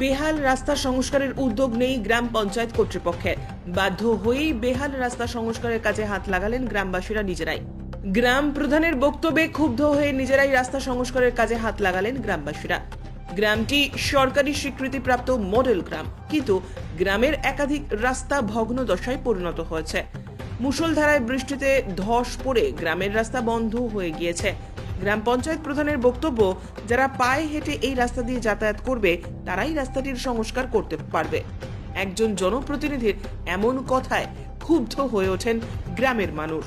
বেহাল রাস্তা সংস্কারের উদ্যোগ নেই গ্রাম পঞ্চায়েত কর্তৃপক্ষের। বাধ্য হয়েই বেহাল রাস্তা সংস্কারের কাজে হাত লাগালেন গ্রামবাসীরা নিজেরাই। গ্রাম প্রধানের বক্তব্যে ক্ষুব্ধ হয়ে নিজেরাই রাস্তা সংস্কারের কাজে হাত লাগালেন গ্রামবাসীরা। গ্রামটি সরকারি স্বীকৃতিপ্রাপ্ত মডেল গ্রাম, কিন্তু গ্রামের একাধিক রাস্তা ভগ্ন দশায় পরিণত হয়েছে। মুষলধারায় বৃষ্টিতে ধস পড়ে গ্রামের রাস্তা বন্ধ হয়ে গিয়েছে। গ্রাম পঞ্চায়েত প্রধানের বক্তব্য, যারা পায়ে হেঁটে এই রাস্তা দিয়ে যাতায়াত করবে, তারাই রাস্তাটির সংস্কার করতে পারবে। একজন জনপ্রতিনিধির এমন কথায় ক্ষুব্ধ হয়ে ওঠেন গ্রামের মানুষ।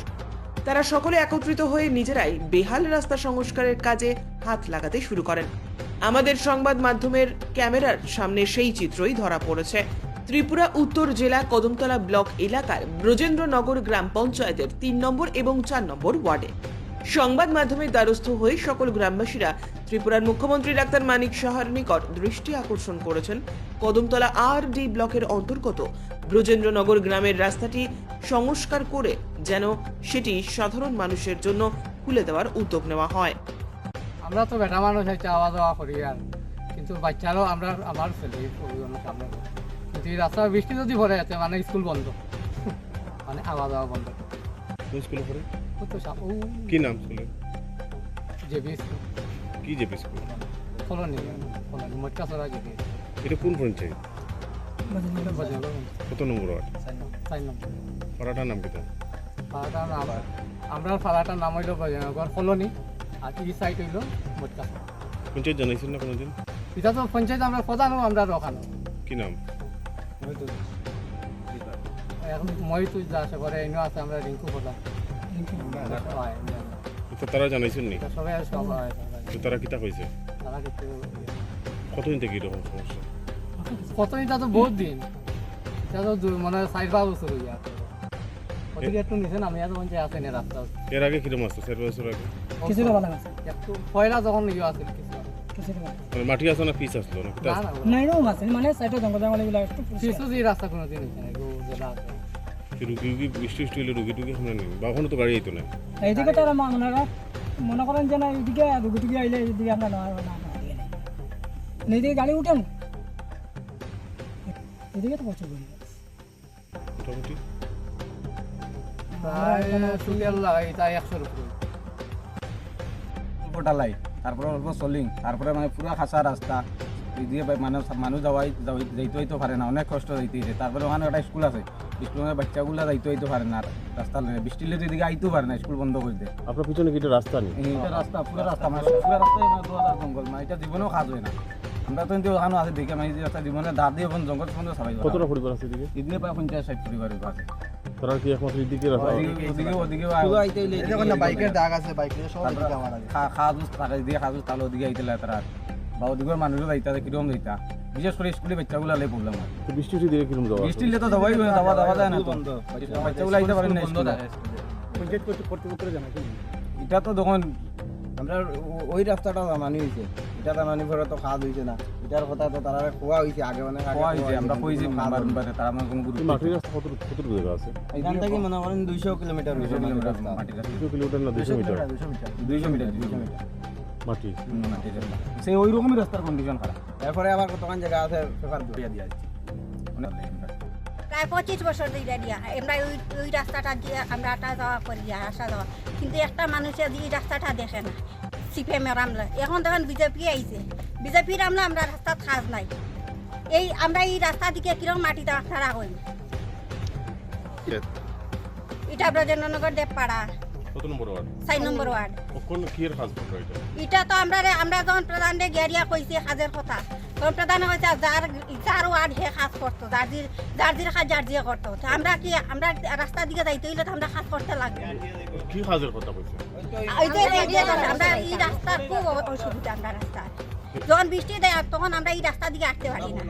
তারা সকলে একত্রিত হয়ে নিজেরাই বেহাল রাস্তা সংস্কারের কাজে হাত লাগাতে শুরু করেন। আমাদের সংবাদ মাধ্যমের ক্যামেরার সামনে সেই চিত্রই ধরা পড়েছে। ত্রিপুরা উত্তর জেলা কদমতলা ব্লক এলাকার ব্রজেন্দ্রনগর গ্রাম পঞ্চায়েতের তিন নম্বর এবং চার নম্বর ওয়ার্ডে। সংবাদ মাধ্যমের দ্বারস্থ হয়ে সকল গ্রামবাসীরা ত্রিপুরার মুখ্যমন্ত্রী ডাক্তার মানিক সাহার নিকট দৃষ্টি আকর্ষণ করেছেন। কদমতলা আর ডি ব্লকের অন্তর্গত ব্রজেন্দ্রনগর গ্রামের রাস্তাটি সংস্কার করে যেন সেটি সাধারণ মানুষের জন্য খুলে দেওয়ার উদ্যোগ নেওয়া হয়। আমরা তো বেটা মানুষ হয়েছে আওয়া যাওয়া করি আর। কিন্তু বাচ্চারাও আমরা আমার ছেলে আমরা কিন্তু এই রাস্তা বৃষ্টি যদি ভরে যাচ্ছে মানে স্কুল বন্ধ। মানে আওয়া যাওয়া বন্ধ স্কুলে পড়ে? কি নাম স্কুলে জেবি স্কুল কি জেপি স্কুল কলোনি কলোনি মটকা সরা জেবি এটা কোন পঞ্চায়েত কত নম্বর ওয়ার্ড? চার নম্বর। পাড়াটার নাম কি পাড়াটার নাম আমরা পাড়াটার নাম হইল বজেন্দ্রগড় কলোনি আর এই সাইড হইল মটকা সরা পঞ্চায়েত জানাইছেন না কোনোদিন? এটা তো পঞ্চায়েত আমরা প্রধানও আমরা রখানো। কি নাম? এখন মই তুই যা আছে ঘরে এনেও আছে আমরা রিঙ্কু প্রধান। তারা জানাইছেন নি? তো তারা কিতা হয়েছে কতদিন থেকে এরকম সমস্যা? কত এটা তো বহুত দিন। এটা তো দু- চার পাঁচ বছর হয়ে আছে ওদিকে একটু নিচে নামিয়া তো পঞ্চায়েত আছে না রাস্তা এর আগে কীরকম আসতো চার বছর আগে? কিছু একটু পয়লা যখন ইয়ে আছিল মানে মাটি আসলো না পিস আসলো না না? আছে? মানে সাইডে জঙ্গল জঙ্গল এগুলো একটু যে রাস্তা কোনো দিন হয়েছে না এগুলো আছে। কি রুগী রুগী বৃষ্টি বৃষ্টি হলে রুগী টুগী আমরা নেই বা ওখানে তো গাড়ি আইতো না। এইদিকে তারা ওনারা মনে করেন যে না এইদিকে রুগী টুগি আইলে এইদিকে আমরা না না না। এইদিকে গাড়ি উঠেন এদিকে তো প্রচুর গাড়ি। মোটামুটি। প্রায় সুবিয়াল লাগাই তাই একশোর উপরে। অল্প ঢালাই তারপরে অল্প সলিং তারপরে মানে পুরো খাসা রাস্তা বা- মানুষ মানুষ যাওয়াই যাইতে হইতে পারে না অনেক কষ্ট যাইতে হইতে তারপরে ওখানে একটা স্কুল আছে। স্কুলের বাচ্চাগুলো যাইতে হইতে পারে না রাস্তা বৃষ্টি লেগে এদিকে আইতেও পারে না স্কুল বন্ধ করে দেয় আপনার পিছনে কি এটা রাস্তা নেই? এইটা রাস্তা পুরো রাস্তা। মানে পুরো রাস্তা দু হাজার জঙ্গল। মানে এটা জীবনেও কাজ হয় না। আমরা তো কিন্তু ওখানে আছে দেখে মানে যে রাস্তা জীবনে দাঁত দিয়ে এখন জঙ্গল পর্যন্ত সবাই কতটা পরিবার আছে এদিকে? এদিকে প্রায় পঞ্চাশ ষাট পরিবার আছে। তারা কি একমাত্র এদিকে রাস্তা? ওদিকে ওদিকে ওদিকে বাইকের দাগ আছে বাইকের সবাই দিকে আমার আগে খাওয়া জুস থাকে দিয়ে খাওয়া জুস তাহলে ওদিকে আইতে লাগে তারা। বা ওদিকের মানুষও যাইতা কীরকম যাইতা। বিশেষ করে স্কুলে বাচ্চাগুলো লাই প্রবলেম হয়। বৃষ্টি বৃষ্টি দিয়ে কীরকম যাওয়া বৃষ্টি হলে তো যাওয়াই হয়, যাওয়া যাওয়া যায় না তো। বাচ্চাগুলো আইতে পারে না স্কুলে এটা তো তখন আমরা ওই রাস্তাটা জানানি হয়েছে। এটা জানানি পরে তো খাওয়া হয়েছে না। এটার কথা তো তারা খোয়া হয়েছে আগে মানে আগে কোয়া হয়েছে আমরা কইছি হয়েছে। নাম্বারে তারা আমার কোনো গুরুত্ব মাটির রাস্তা কত কতটুকু জায়গা আছে? এখান থেকে মনে করেন দুইশো কিলোমিটার দুইশো হয়েছে কিলোমিটার রাস্তা। মাটির রাস্তা। দুশো কিলোমিটার না দুশো মিটার দুইশো মিটার? দুইশো মিটার দুইশো মিটার। মাটি। মাটির রাস্তা। সেই ওই রকমই রাস্তার কন্ডিশন খারাপ। এরপরে আবার কতক্ষণ জায়গা আছে পেপার দিয়া দিয়া অনেক প্রায় পঁচিশ বছর ধরে দিয়া আমরা ওই ওই রাস্তাটা দিয়ে আমরা আসা যাওয়া করি আসা যাওয়া কিন্তু একটা মানুষের এই রাস্তাটা দেখে না সিপে মেরামলা এখন দেখেন বিজেপি আইছে। বিজেপির আমলা আমরা রাস্তার কাজ নাই। এই আমরা এই রাস্তা দিকে কীরকম মাটিতে খাড়া হই এটা ব্রজেন্দ্রনগর দেবপাড়া। কত নম্বর ওয়ার্ড? চার নম্বর ওয়ার্ড। কোন কি এর কাজ করতে এটা এটা তো আমরা আমরা যখন প্রধানরে গেরিয়া কইছি কাজের কথা। তখন প্রধান কইছে যার যার ওয়ার্ড হে কাজ করতো যার জির যার জির কাজ যার জিয়ে করতো। তো আমরা কি আমরা রাস্তার দিকে যাইতে হইলে তো আমরা কাজ করতে লাগবে। কি কাজের কথা বলছে এই যে আমরা এই রাস্তার খুব অসুবিধা আমরা রাস্তার। যখন বৃষ্টি দেয় তখন আমরা এই রাস্তার দিকে আসতে পারি না।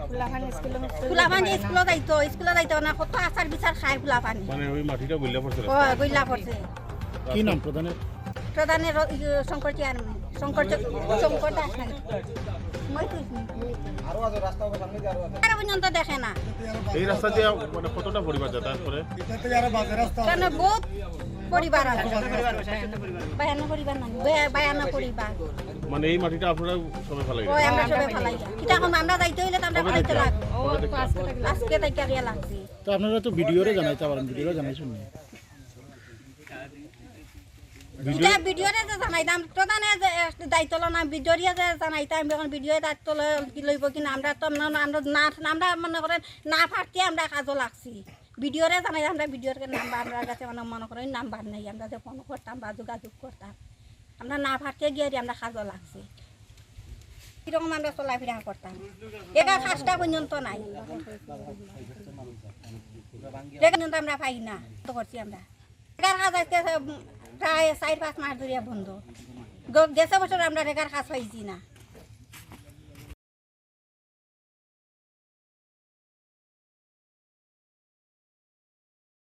ফুলাফানি স্কুলে যাইতো স্কুলে যাইতো না কত আচার বিচার খায় ফুলাফানি। মানে ওই মাটিটা বললে পড়ছে ও গইলা পড়ছে। কি নাম প্রধানের? প্রধানের শঙ্কর চেয়ারম্যান শঙ্কর শঙ্কর দাস নাকি? মই কইছি আরও আছে রাস্তা হবে সামনে দিয়ে আরও আছে। আর পর্যন্ত দেখে না। এই রাস্তা দিয়ে মানে কতটা পরিবার যাতায়াত করে? কেন? বহুত পরিবার আছে। বায়ান্ন পরিবার। না বায়ান্ন পরিবার। মানে এই মাটিটা আপনারা সবাই ভালো ওই আমরা সবাই ফেলাই কিটা এখন আমরা যাইতে হইলে তো আমরা হইতে লাগবে। আজকে থেকে গিয়ে লাগছে তো আপনারা তো ভিডিওরে জানাইতে পারেন ভিডিওরে জানাইছেন না? এটা ভিডিওরে যে জানাইতাম তো প্রধানে যে দায়িত্ব না ভিডিওরিয়া যে জানাইতাম এখন ভিডিও দায়িত্ব লইব কিনা আমরা তো আমরা না আমরা মনে করেন না ফাটতে আমরা কাজও লাগছি ভিডিওরে জানাই আমরা ভিডিওর নাম্বার আমরা কাছে মানে মনে করেন নাম্বার নেই আমরা যে ফোন করতাম বা যোগাযোগ করতাম আমরা না ফাটতে গিয়ে আমরা কাজও লাগছি কীরকম আমরা চলাফেরা করতাম এটা কাজটা পর্যন্ত নাই এটা আমরা পাই না তো করছি আমরা এটার কাজ প্রায় চার পাঁচ মাস ধরিয়া বন্ধ। গেছে বছর আমরা রেগার খাস পাইছি না।